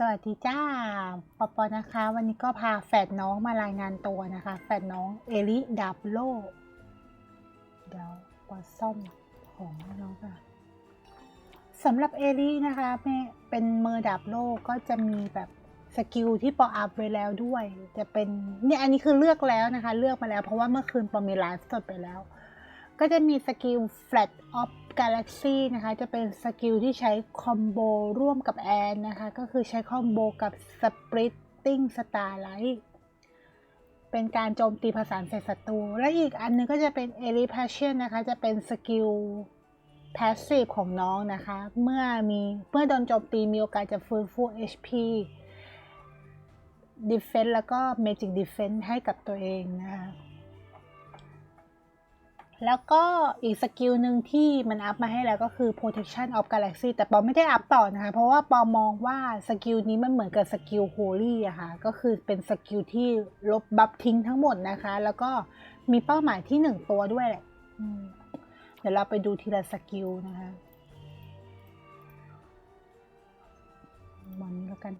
สวัสดีจ้าปอปอนะคะ วันนี้ก็พาแฝดน้องมารายงานตัวนะคะ แฝดน้องเอลิดาบโลเดี๋ยวปอซ่อมของน้องค่ะสำหรับเอลินะคะแม่เป็นเมอร์ดาบโลก็จะมีแบบสกิลที่ปออัพไวแล้วด้วย จะเป็นเนี่ยอันนี้คือเลือกแล้วนะคะ เลือกมาแล้วเพราะว่าเมื่อคืนปอมีไลฟ์สดไปแล้ว ก็จะมีสกิล Flat of Galaxy นะคะ จะเป็นสกิลที่ใช้คอมโบร่วมกับแอนนะคะ ก็คือใช้คอมโบกับ Splitting Starlight เป็นการโจมตีผสานใส่ศัตรู และอีกอันนึงก็จะเป็น e l i p a t i o n นะคะ จะเป็นสกิล Passive ของน้องนะคะ เมื่อมีเมื่อโดนโจมตีมีโอกาสจะฟื้นฟู HP Defense แล้วก็ Magic Defense ให้กับตัวเองนะคะ แล้วก็อีกสกิลหนึ่งที่มันอัพมาให้แล้วก็คือ protection of galaxy แต่ปอไม่ได้อัพต่อนะคะ เพราะว่าปอมองว่าสกิลนี้มันเหมือนกับสกิล holy อะค่ะ ก็คือเป็นสกิลที่ลบบัฟทิ้งทั้งหมดนะคะ แล้วก็มีเป้าหมายที่หนึ่งตัวด้วยแหละเดี๋ยวเราไปดูทีละสกิลนะคะวันนี้แล้วกัน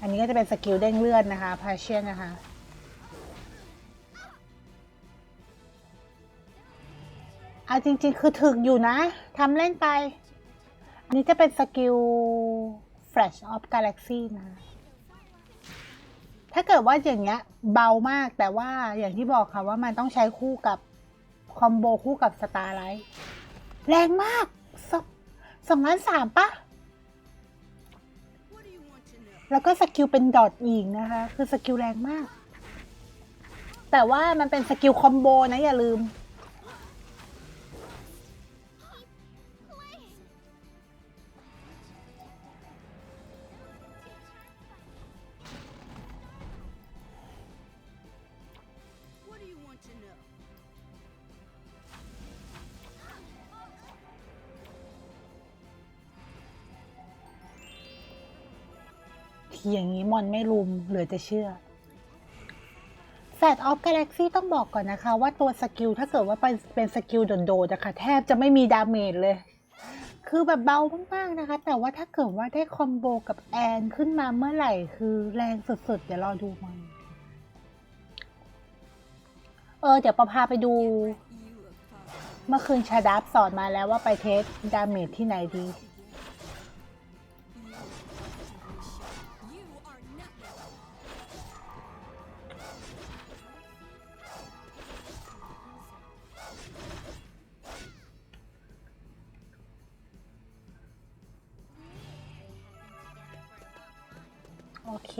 อันนี้ก็จะเป็นสกิลเด้งเลือดนะคะพาเชียนนะคะเอาจริง ๆ คือถึกอยู่นะทำเล่นไป อันนี้จะเป็นสกิล Flash of Galaxy นะถ้าเกิดว่าอย่างเงี้ยเบามากแต่ว่าอย่างที่บอกค่ะว่ามันต้องใช้คู่กับ คอมโบคู่กับ Starlight แรงมากสองสองล้านสามปะ แล้วก็สกิลเป็นดอทหญิงนะคะ คือสกิลแรงมาก แต่ว่ามันเป็นสกิลคอมโบนะอย่าลืม อย่างนี้มอนไม่รุมเหลือจะเชื่อแฟดออฟกาแล็กซี่ต้องบอกก่อนนะคะว่าตัวสกิลถ้าเกิดว่าเป็นเป็นสกิลโดดๆนะคะแทบจะไม่มีดาเมจเลย คือแบบเบามากๆนะคะ แต่ว่าถ้าเกิดว่าได้คอมโบกับแอนขึ้นมาเมื่อไหร่คือแรงสุดๆ เดี๋ยวรอดูมัน เออ เดี๋ยวประพาไปดู เมื่อคืนชาดับสอนมาแล้วว่าไปเทสดาเมจที่ไหนดี เค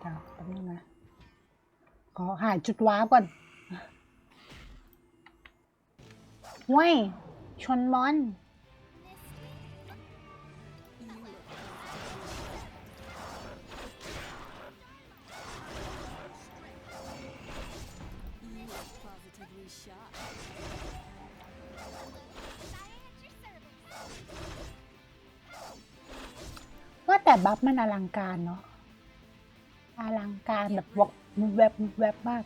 เดี๋ยวแป๊บนึงนะขอหายจุดว้าก่อนว้ยชนมอน แต่บัฟมันอลังการเนาะอลังการแบบวกแวบแวบมาก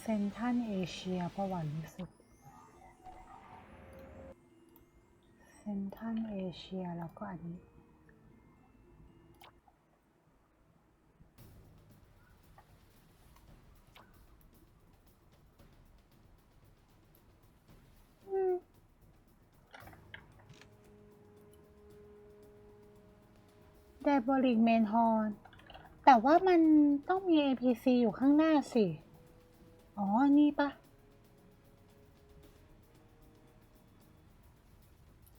เซนทันเอเชียประวัติรู้สึกเซนทันเอเชียแล้วก็อันนี้ ไดบริกเมนฮอนแต่ว่ามันต้องมี APC อยู่ข้างหน้าสิ อ๋อ นี่ปะ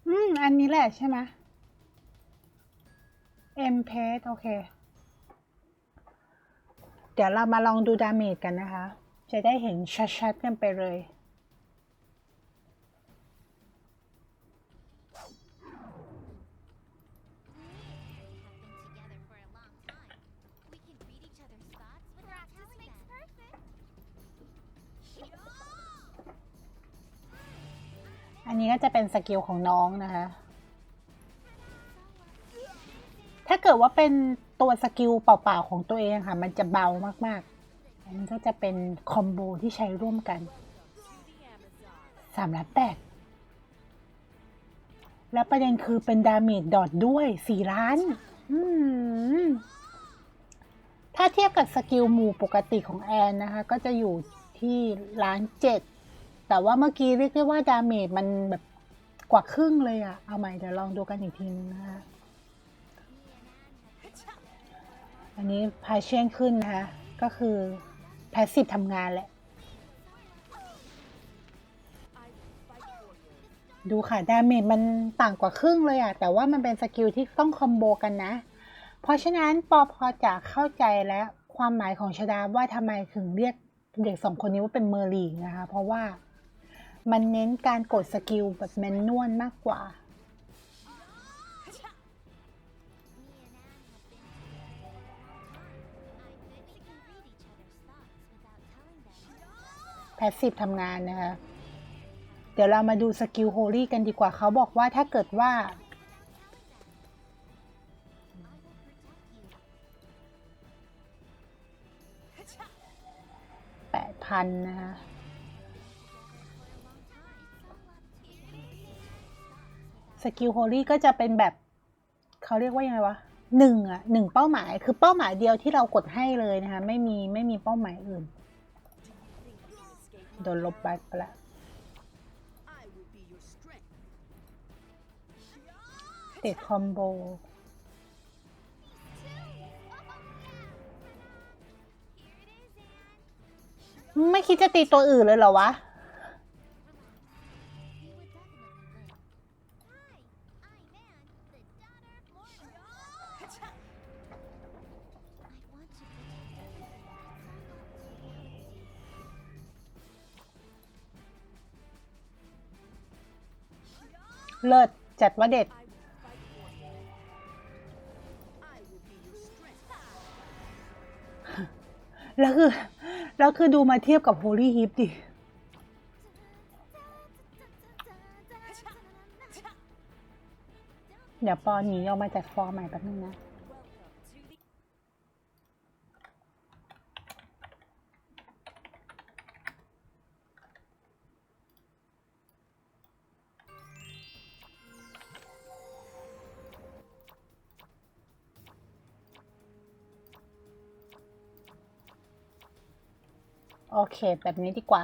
อืม อันนี้แหละใช่ไหมเอ็มเพสโอเค เดี๋ยวเรามาลองดูดาเมจกันนะคะ จะได้เห็นชัดๆกันไปเลย นนี้ก็จะเป็นสกิลของน้องนะคะ ถ้าเกิดว่าเป็นตัวสกิลเปล่าๆของตัวเองค่ะ มันจะเบามากๆอันก็จะเป็นคอมโบที่ใช้ร่วมกันสามล้านแปดแล้วประเด็นคือเป็นดาเมจดอทด้วยสี่ล้าน ถ้าเทียบกับสกิลหมู่ปกติของแอนนะคะ ก็จะอยู่ที่ล้านเจ็ด แต่ว่าเมื่อกี้เรียกได้ว่าดาเมจมันแบบกว่าครึ่งเลยอะเอาใหม่เดี๋ยวลองดูกันอีกทีนึงนะคะ อันนี้พายเชียนขึ้นนะคะ ก็คือแพสซีฟทำงานแหละ ดูค่ะ ดาเมจมันต่างกว่าครึ่งเลยอะแต่ว่ามันเป็นสกิลที่ต้องคอมโบกันนะ เพราะฉะนั้นปอพอจะเข้าใจแล้วความหมายของชดาว่าทำไมถึงเรียกเด็กสองคนนี้ว่าเป็นเมอร์ลีนะคะ เพราะว่า มันเน้นการกดสกิลแบบแมนนวลมากกว่า แพสซีฟทำงานนะคะ เดี๋ยวเรามาดูสกิลโฮลี่กันดีกว่าเขาบอกว่าถ้าเกิดว่าแปดพันนะคะ สกิลโฮลี่ก็จะเป็นแบบเขาเรียกว่ายังไงวะหนึ่งอะหนึ่งเป้าหมายคือเป้าหมายเดียวที่เรากดให้เลยนะคะ ไม่มีไม่มีเป้าหมายอื่น โดนลบไปไปละ I will be your strength. ติดคอมโบไม่คิดจะตีตัวอื่นเลยเหรอวะ เลิศจัดว่าเด็ด แล้วคือ แล้วคือดูมาเทียบกับ Holy Heap ดิ เดี๋ยวปอหนีออกมาจากฟอร์ใหม่แป๊บนึงนะ โอเค แบบนี้ดีกว่า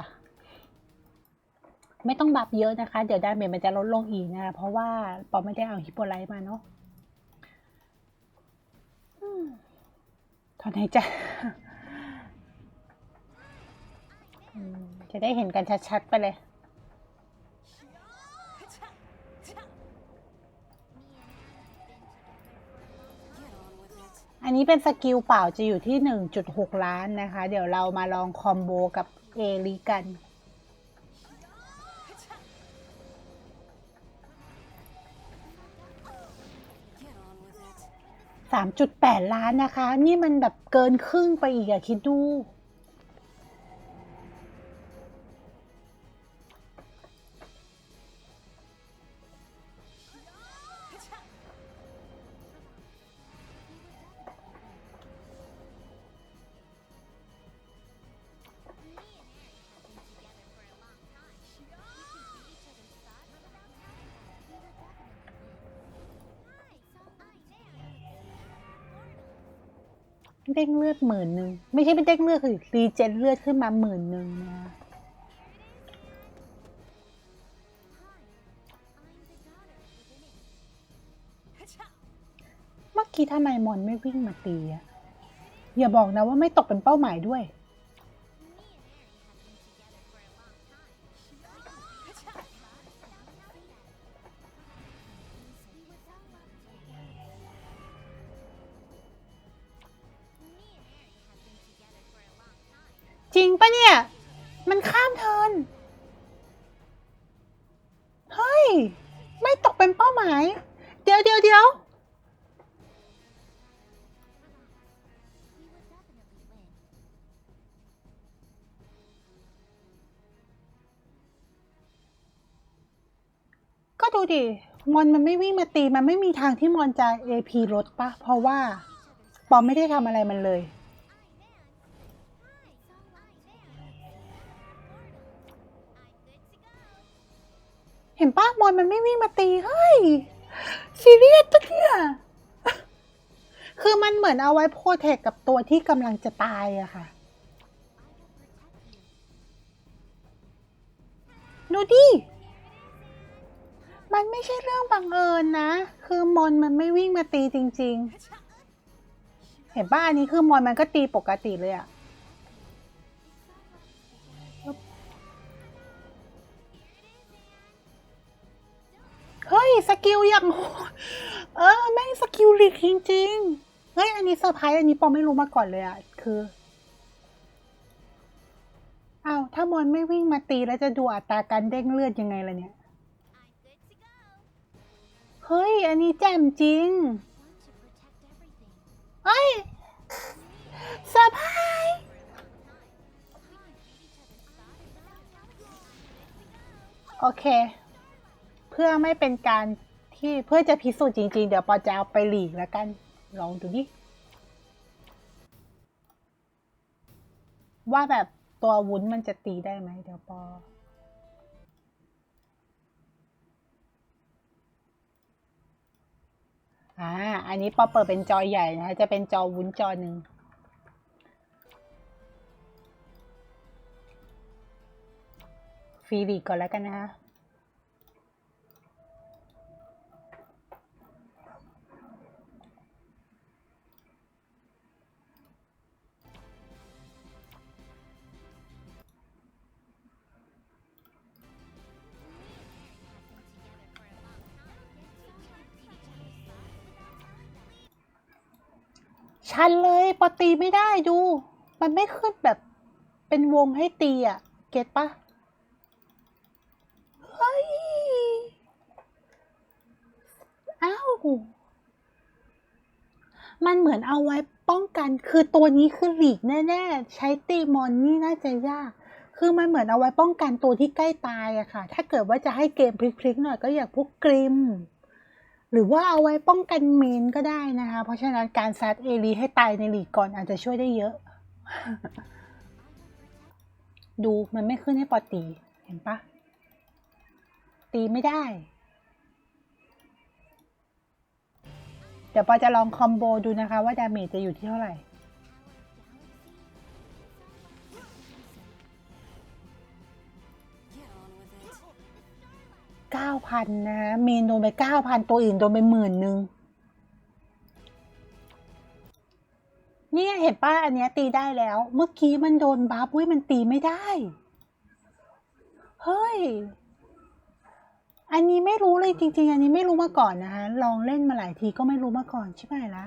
ไม่ต้องบับเยอะนะคะ เดี๋ยวดาเมจมันจะลดลงอีกนะคะเพราะว่าปอไม่ได้เอาฮิปโปไลท์มาเนาะถอนหายใจจะได้เห็นกันชัดๆไปเลย นี้เป็นสกิลเปล่าจะอยู่ที่ 1.6 ล้านนะคะ เดี๋ยวเรามาลองคอมโบกับเอลิกัน Get on with it. 3.8 ล้านนะคะ นี่มันแบบเกินครึ่งไปอีกอะคิดดู เด้งเลือดหมื่นหนึ่งไม่ใช่เป็นเด้งเลือดคือรีเจนเลือดขึ้นมาหมื่นหนึ่งนะเมื่อกี้ทำไมมอนไม่วิ่งมาตีอะอย่าบอกนะว่าไม่ตกเป็นเป้าหมายด้วย เนี่ย มันข้ามเทินเฮ้ย ไม่ตกเป็นเป้าหมาย เดี๋ยวเดี๋ยวเดี๋ยวก็ดูดิ มอนมันไม่วิ่งมาตี มันไม่มีทางที่มอนจะ AP รถปะ เพราะว่า ปอมไม่ได้ทำอะไรมันเลย วิ่งมาตีเฮ้ยซีเรียสปะเนี่ยคือมันเหมือนเอาไว้โปรเทคกับตัวที่กำลังจะตายอะค่ะ ดูดิ มันไม่ใช่เรื่องบังเอิญนะ คือมอนมันไม่วิ่งมาตีจริง ๆ เห็นป่ะอันนี้คือมอนมันก็ตีปกติเลยอะ เฮ้ยสกิลอย่างโหเออแม่งสกิลลิกจริงๆเฮ้ยอันนี้เซอร์ไพรส์อันนี้ปอไม่รู้มาก่อนเลยอะคืออ้าวถ้ามอนไม่วิ่งมาตีแล้วจะดูอัตราการเด้งเลือดยังไงล่ะเนี่ยเฮ้ย อันนี้แจ่มจริงเฮ้ยเซอร์ไพรส์โอเค เพื่อไม่เป็นการที่เพื่อจะพิสูจน์จริง ๆ เดี๋ยวปอจะเอาไปหลีกแล้วกันลองดูดิว่าแบบตัววุ้นมันจะตีได้ไหมเดี๋ยวปออ่า อันนี้ปอเปิดเป็นจอใหญ่นะคะ จะเป็นจอวุ้นจอหนึ่ง ฟรีลีก่อนแล้วกันนะคะ ชันเลยปอตีไม่ได้ดู มันไม่ขึ้นแบบเป็นวงให้ตีอะ เก็ตปะเฮ้ย อ้าว มันเหมือนเอาไว้ป้องกัน คือตัวนี้คือหลีกแน่ๆ ใช้ตีมอนนี่น่าจะยาก คือมันเหมือนเอาไว้ป้องกันตัวที่ใกล้ตายอะค่ะ ถ้าเกิดว่าจะให้เกมพลิกๆหน่อยก็อย่างพวกกริม หรือว่าเอาไว้ป้องกันเมนก็ได้นะคะ เพราะฉะนั้นการซัดเอลีให้ตายในลีกก่อนอาจจะช่วยได้เยอะ ดูมันไม่ขึ้นให้ปอตี เห็นปะตีไม่ได้ เดี๋ยวปอจะลองคอมโบดูนะคะว่าดาเมจจะอยู่ที่เท่าไหร่ พันนะคะเมนโดนไปเก้าพันตัวอื่นโดนไปหมื่นหนึ่งเนี่ยเห็นป้าอันเนี้ยตีได้แล้ว เมื่อกี้มันโดนบัฟอุ้ยมันตีไม่ได้ เฮ้ย อันนี้ไม่รู้เลยจริง ๆ อันนี้ไม่รู้มาก่อนนะคะลองเล่นมาหลายทีก็ไม่รู้มาก่อนใช่ไหมละ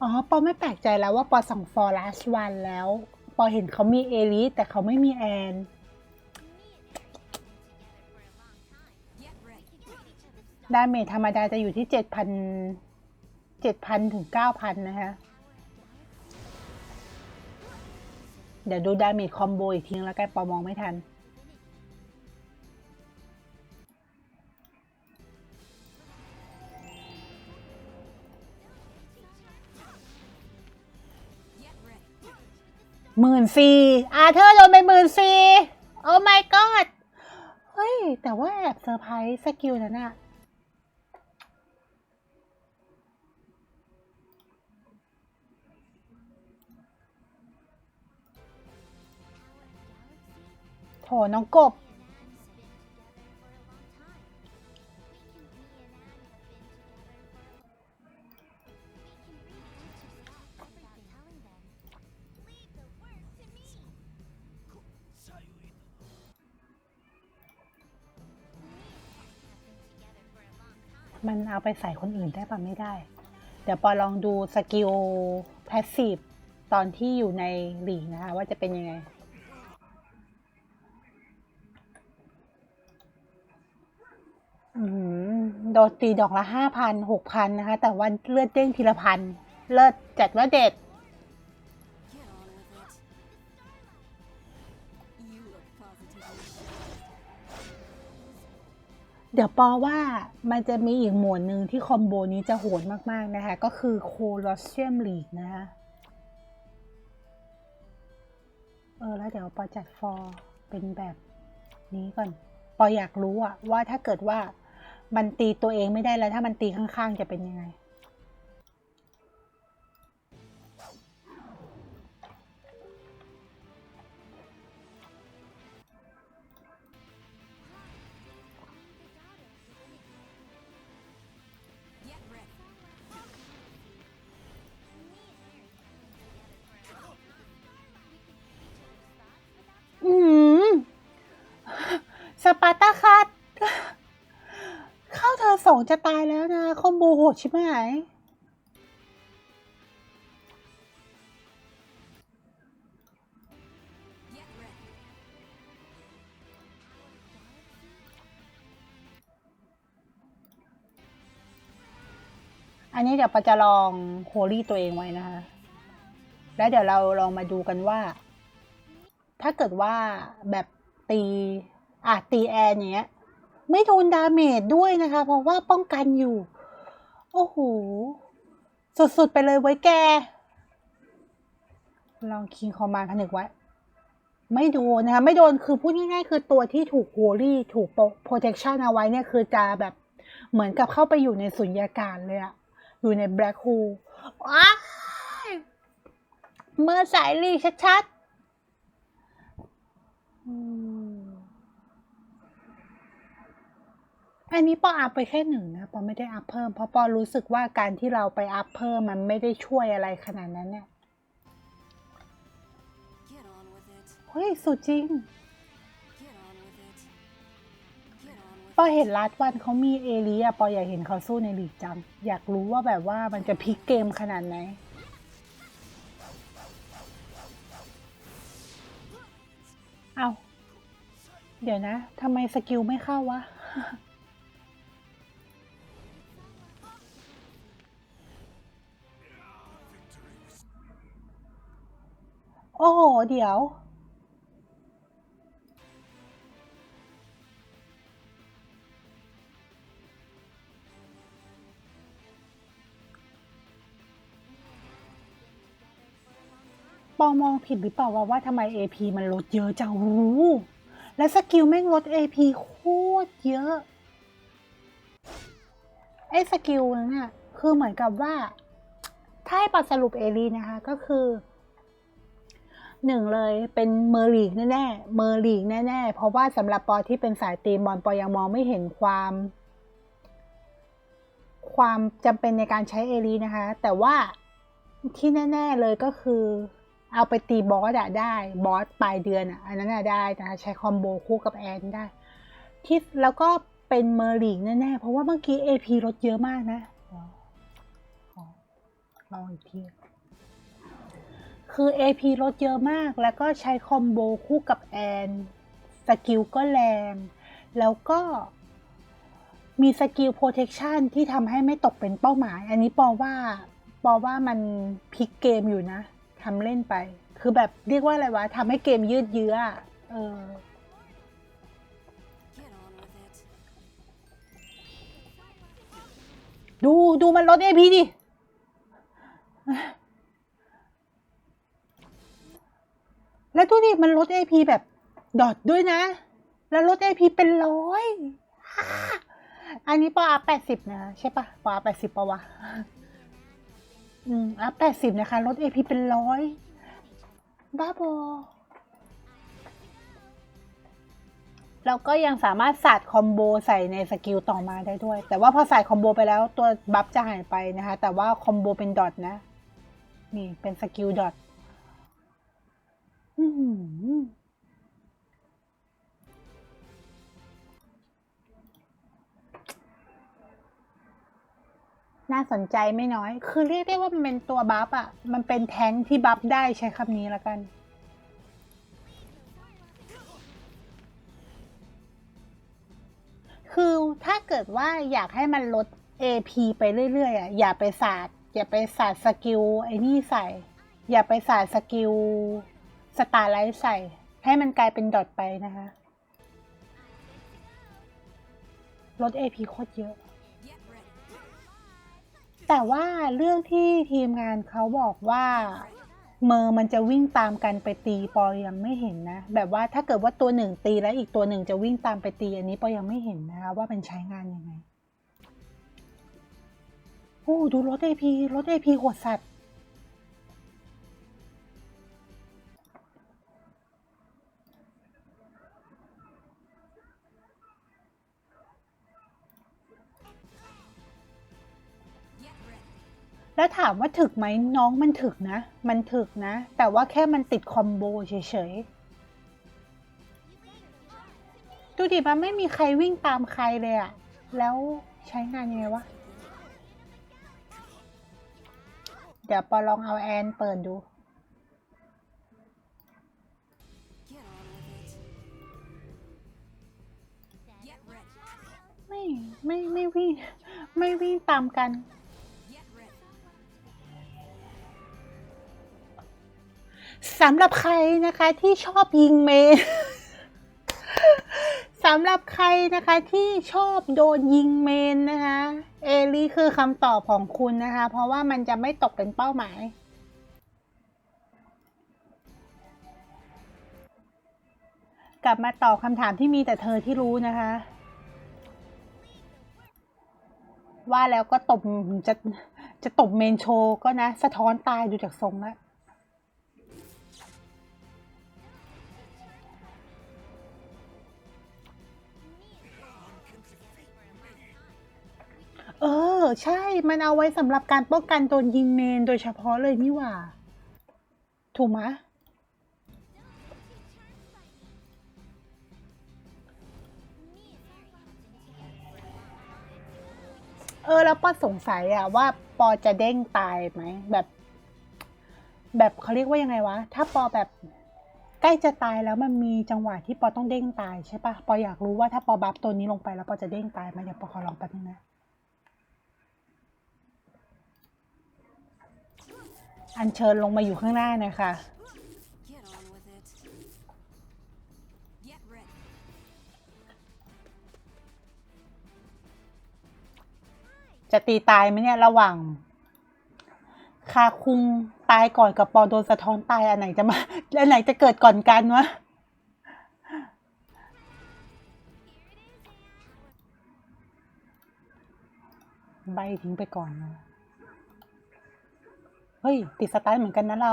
อ๋อปอไม่แปลกใจแล้วว่าปอสั่ง for last one แล้ว ปอเห็นเขามีเอลิแต่เขาไม่มีแอน ดาเมจธรรมดาจะอยู่ที่เจ็ดพันเจ็ดพันถึงเก้าพันนะคะ เดี๋ยวดูดาเมจคอมโบอีกทีแล้วกันปอมองไม่ทัน หมื่นสี่อาเธอร์โดนไปหมื่นสี่โอ้ my god เฮ้ย แต่ว่าแอบเซอร์ไพรส์สกิลนั้นอะ น้องกบ มันเอาไปใส่คนอื่นได้ปะไม่ได้ เดี๋ยวปอลองดูสกิลแพสซีฟตอนที่อยู่ในหลีกนะคะ ว่าจะเป็นยังไง อืมโดนตีดอกละห้าพันหกพันนะคะ แต่ว่าเลือดเด้งทีละพัน เลิศจัดว่าเด็ด เดี๋ยวปอว่ามันจะมีอีกหมวดหนึ่งที่คอมโบนี้จะโหดมากๆนะคะ ก็คือโคลอสเซียมลีกนะคะเออแล้วเดี๋ยวปอจัดฟอร์เป็นแบบนี้ก่อน ปออยากรู้อะว่าถ้าเกิดว่า มันตีตัวเองไม่ได้แล้ว ถ้ามันตีข้างๆจะเป็นยังไง อสองจะตายแล้วนะคอมโบโหดชิบหายอันนี้เดี๋ยวปาจะลองโฮลี่ตัวเองไว้นะคะ แล้วเดี๋ยวเราลองมาดูกันว่า ถ้าเกิดว่าแบบตีอะตีแอนอย่างเงี้ย ไม่โดนดาเมจด้วยนะคะ เพราะว่าป้องกันอยู่ โอ้โห สุดๆ ไปเลยไว้แก ลองคิงคอมมานด์ผนึกไว้ ไม่โดนนะคะ ไม่โดนคือพูดง่ายๆ คือตัวที่ถูกโฮลี่ถูกโปรเทคชันเอาไว้เนี่ย คือจะแบบเหมือนกับเข้าไปอยู่ในสุญญากาศเลยอะอยู่ในแบล็คโฮลเมื่อสายลีชัดๆ อืมอันนี้ปออัพไปแค่หนึ่งนะปอไม่ได้อัพเพิ่มเพราะปอรู้สึกว่าการที่เราไปอัพเพิ่มมันไม่ได้ช่วยอะไรขนาดนั้นเนี่ย Get on with it. เฮ้ยสุดจริง Get on with it. Get on with ปอเห็นลัดวันเขามีเอลีอะปออยากเห็นเขาสู้ในลีกจัง อยากรู้ว่าแบบว่ามันจะพลิกเกมขนาดไหนเอาเดี๋ยวนะทำไมสกิลไม่เข้าวะ เดี๋ยว ปอมองผิดหรือเปล่าวะว่าทำไม AP มันลดเยอะจังหูและสกิลแม่งลด AP โคตรเยอะ ไอ้สกิลนั้นน่ะคือเหมือนกับว่า ถ้าให้ปอสรุปเอลีนะคะ ก็คือ หนึ่งเลยเป็นเมอร์ลีกแน่ๆเมอร์ลีกแน่ๆเพราะว่าสำหรับปอที่เป็นสายตีมบอลปอยังมองไม่เห็นความ ความจำเป็นในการใช้เอลีนะคะ แต่ว่าที่แน่ ๆเลยก็คือ เอาไปตีบอสอะได้บอสปลายเดือนอะอันนั้นอะได้นะคะใช้คอมโบคู่กับแอนได้ที่แล้วก็เป็นเมอร์ลีกแน่ๆเพราะว่าเมื่อกี้ AP ลดเยอะมากนะลองอีกที คือ AP ลดเยอะมาก แล้วก็ใช้คอมโบคู่กับแอน สกิลก็แรง แล้วก็มีสกิล protection ที่ทำให้ไม่ตกเป็นเป้าหมาย อันนี้ปอว่าปอว่ามันพลิกเกมอยู่นะทำเล่นไป คือแบบเรียกว่าอะไรวะทำให้เกมยืดเยื้อเออดูดูมันลด AP ดิ แล้วดูดิมันลด AP แบบดอทด้วยนะ แล้วลด AP เป็นร้อยอันนี้ปออัพแปดสิบนะ ใช่ปะปออัพแปดสิบปะวะ อืมอัพแปดสิบนะคะ ลด AP เป็นร้อยบ้าบอแล้วก็ยังสามารถสาดคอมโบใส่ในสกิลต่อมาได้ด้วย แต่ว่าพอใส่คอมโบไปแล้วตัวบัฟจะหายไปนะคะ แต่ว่าคอมโบเป็นดอทนะ นี่เป็นสกิลดอท อื้อหือน่าสนใจไม่น้อย คือเรียกได้ว่ามันเป็นตัวบัฟอะมันเป็นแท้งที่บัฟได้ใช้คำนี้แล้วกัน คือถ้าเกิดว่าอยากให้มันลด AP ไปเรื่อยๆอะอย่าไปสาด อย่าไปสาดสกิลไอ้นี่ใส่ อย่าไปสาดสกิล สตาร์ไลท์ใส่ ให้มันกลายเป็นดอทไปนะคะ ลด AP โคตรเยอะ แต่ว่าเรื่องที่ทีมงานเขาบอกว่าเมอร์มันจะวิ่งตามกันไปตีปอยังไม่เห็นนะ แบบว่าถ้าเกิดว่าตัวหนึ่งตีแล้วอีกตัวหนึ่งจะวิ่งตามไปตีอันนี้ปอยังไม่เห็นนะคะว่ามันใช้งานยังไงโอ้ดูรถ AP รถ AP โหดสัตว์ แล้วถามว่าถึกไหมน้องมันถึกนะ มันถึกนะ แต่ว่าแค่มันติดคอมโบเฉยๆ ดูดิมันไม่มีใครวิ่งตามใครเลยอะแล้วใช้งานยังไงวะ เดี๋ยวปอลองเอาแอนเปิดดู ไม่ ไม่ ไม่วิ่ง ไม่วิ่งตามกัน สำหรับใครนะคะที่ชอบยิงเมนสำหรับใครนะคะที่ชอบโดนยิงเมนนะคะเอลี่คือคำตอบของคุณนะคะ เพราะว่ามันจะไม่ตกเป็นเป้าหมายกลับมาตอบคำถามที่มีแต่เธอที่รู้นะคะ ว่าแล้วก็ตบจะจะตบเมนโชก็นะ สะท้อนตายดูจากทรงแล้ว เออ ใช่ มันเอาไว้สำหรับการป้องกันโดนยิงเมนโดยเฉพาะเลยนี่หว่า ถูกไหมเออ แล้วปอสงสัยอะว่าปอจะเด้งตายไหม แบบ แบบเขาเรียกว่ายังไงวะ ถ้าปอแบบใกล้จะตายแล้วมันมีจังหวะที่ปอต้องเด้งตายใช่ปะปออยากรู้ว่าถ้าปอบัฟตัวนี้ลงไปแล้วปอจะเด้งตายไหมเดี๋ยวปอขอลองแป๊บนึงนะ อัญเชิญลงมาอยู่ข้างหน้าหนะคะ จะตีตายไหมเนี่ยระหว่าง คาคุงตายก่อนกับปอโดนสะท้อนตายอันไหนจะมาอันไหนจะเกิดก่อนกันวะใบทิ้งไปก่อนนะ เฮ้ย ติดสไตล์เหมือนกันนะเรา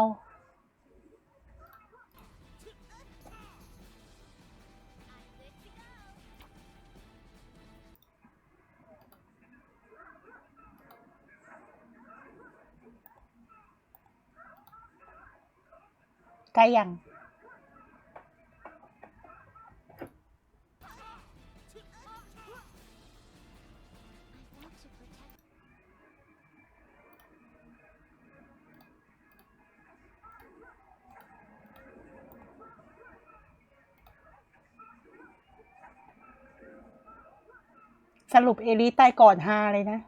ใกล้ยัง สรุปเอลิตายก่อนฮาเลยนะ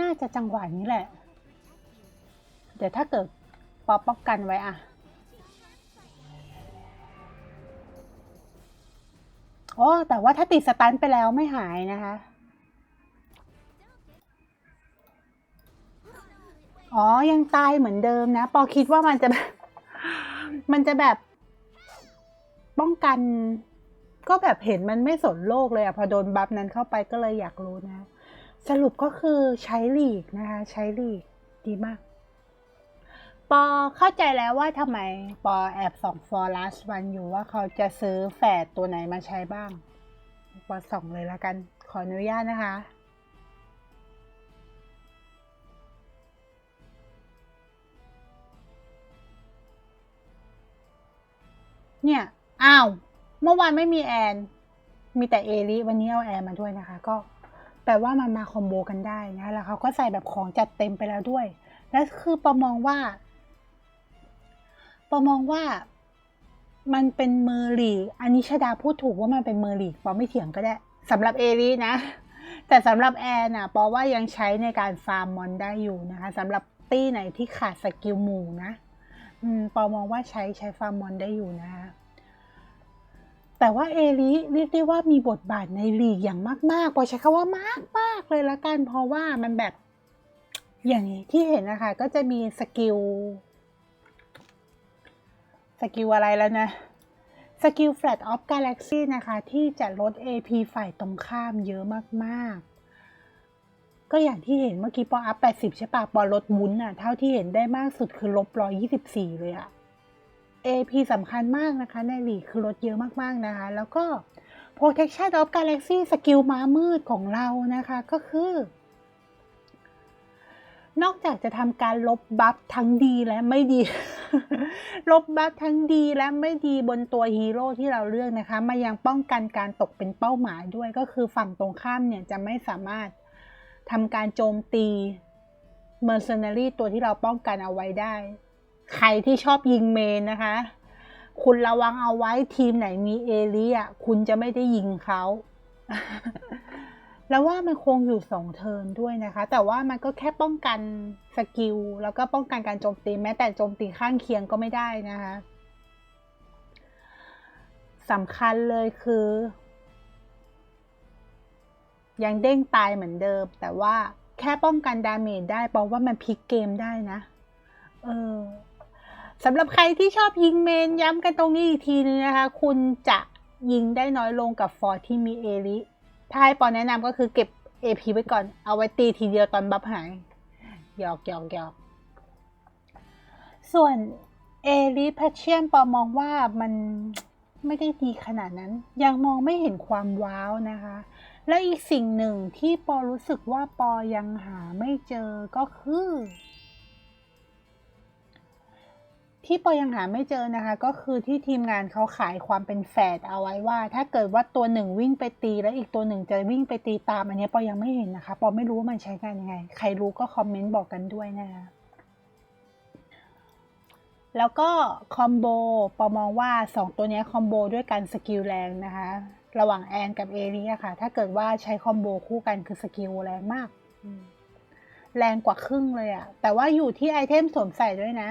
น่าจะจังหวะนี้แหละ เดี๋ยวถ้าเกิดปอป้องกันไว้อะ โอ้แต่ว่าถ้าติดสตันไปแล้วไม่หายนะคะ อ๋อ ยังตายเหมือนเดิมนะ ปอคิดว่ามันจะแบบ มันจะแบบ ป้องกัน ก็แบบเห็นมันไม่สนโลกเลยอะพอโดนบัฟนั้นเข้าไปก็เลยอยากรู้นะ สรุปก็คือใช้ลีกนะคะ ใช้ลีกดีมาก ปอเข้าใจแล้วว่าทำไมปอแอบส่องฟอร์ลัสวันอยู่ว่าเขาจะซื้อแฝดตัวไหนมาใช้บ้าง ปอส่องเลยละกัน ขออนุญาตนะคะ เนี่ย อ้าว เมื่อวานไม่มีแอน มีแต่เอลิวันนี้เอาแอนมาด้วยนะคะ ก็แปลว่ามันมาคอมโบกันได้นะคะแล้วเขาก็ใส่แบบของจัดเต็มไปแล้วด้วยและคือประมองว่า ประมองว่ามันเป็นเมอร์ลีกอันนี้ชดาพูดถูกว่ามันเป็นเมอร์ลีกปอไม่เถียงก็ได้สำหรับเอรีนะ แต่สำหรับแอนน่ะปอว่ายังใช้ในการฟาร์มมอนได้อยู่นะคะสำหรับตี้ไหนที่ขาดสกิลหมู่นะอืมปอมองว่าใช้ใช้ฟาร์มมอนได้อยู่นะคะแต่ว่าเอริเรียกได้ว่ามีบทบาทในลีกอย่างมากๆปอใช้คำว่ามากมากเลยละกันเพราะว่ามันแบบอย่างที่เห็นนะคะ ก็จะมีสกิล สกิลอะไรแล้วนะสกิล Flat of Galaxy นะคะ ที่จะลด AP ฝ่ายตรงข้ามเยอะมากๆ ก็อย่างที่เห็นเมื่อกี้ปออัพ 80 ใช่ปะปอลดวุ้นอะเท่าที่เห็นได้มากสุดคือลบ 124 เลยอะ AP สำคัญมากนะคะ ในหลีคือลดเยอะมากๆนะคะ แล้วก็ Protection of Galaxy สกิลม้ามืดของเรานะคะ ก็คือ นอกจากจะทำการลบบัฟทั้งดีและไม่ดี ลบบัฟทั้งดีและไม่ดีบนตัวฮีโร่ที่เราเลือกนะคะ มายังป้องกันการตกเป็นเป้าหมายด้วยก็คือฝั่งตรงข้ามเนี่ยจะไม่สามารถทำการโจมตีเมอร์เซนารีตัวที่เราป้องกันเอาไว้ได้ ใครที่ชอบยิงเมนนะคะ คุณระวังเอาไว้ทีมไหนมีเอลิอะคุณจะไม่ได้ยิงเขา แล้วว่ามันคงอยู่สองเทิร์นด้วยนะคะ แต่ว่ามันก็แค่ป้องกันสกิลแล้วก็ป้องกันการโจมตีแม้แต่โจมตีข้างเคียงก็ไม่ได้นะคะสำคัญเลยคือ ยังเด้งตายเหมือนเดิม แต่ว่าแค่ป้องกันดาเมจได้เพราะว่ามันพลิกเกมได้นะ เออสำหรับใครที่ชอบยิงเมนย้ำกันตรงนี้อีกทีนึงนะคะ คุณจะยิงได้น้อยลงกับฟอร์ที่มีเอลิ ถ้าให้ปอแนะนำก็คือเก็บ AP ไว้ก่อน เอาไว้ตีทีเดียวตอนบัฟหายหยอกหยอกหยอกส่วนเอลิแพชเชียนปอมองว่ามันไม่ได้ดีขนาดนั้น ยังมองไม่เห็นความว้าวนะคะ และอีกสิ่งหนึ่งที่ปอรู้สึกว่าปอยังหาไม่เจอก็คือ ที่ปอยังหาไม่เจอนะคะ ก็คือที่ทีมงานเขาขายความเป็นแฝดเอาไว้ว่า ถ้าเกิดว่าตัวหนึ่งวิ่งไปตีแล้วอีกตัวหนึ่งจะวิ่งไปตีตามอันนี้ปอยังไม่เห็นนะคะปอไม่รู้ว่ามันใช้งานยังไง ใครรู้ก็คอมเมนต์บอกกันด้วยนะคะแล้วก็คอมโบปอมองว่าสองตัวนี้คอมโบด้วยกันสกิลแรงนะคะ ระหว่างแอนกับเอริอะค่ะ ถ้าเกิดว่าใช้คอมโบคู่กันคือสกิลแรงมาก แรงกว่าครึ่งเลยอะแต่ว่าอยู่ที่ไอเทมสวมใส่ด้วยนะ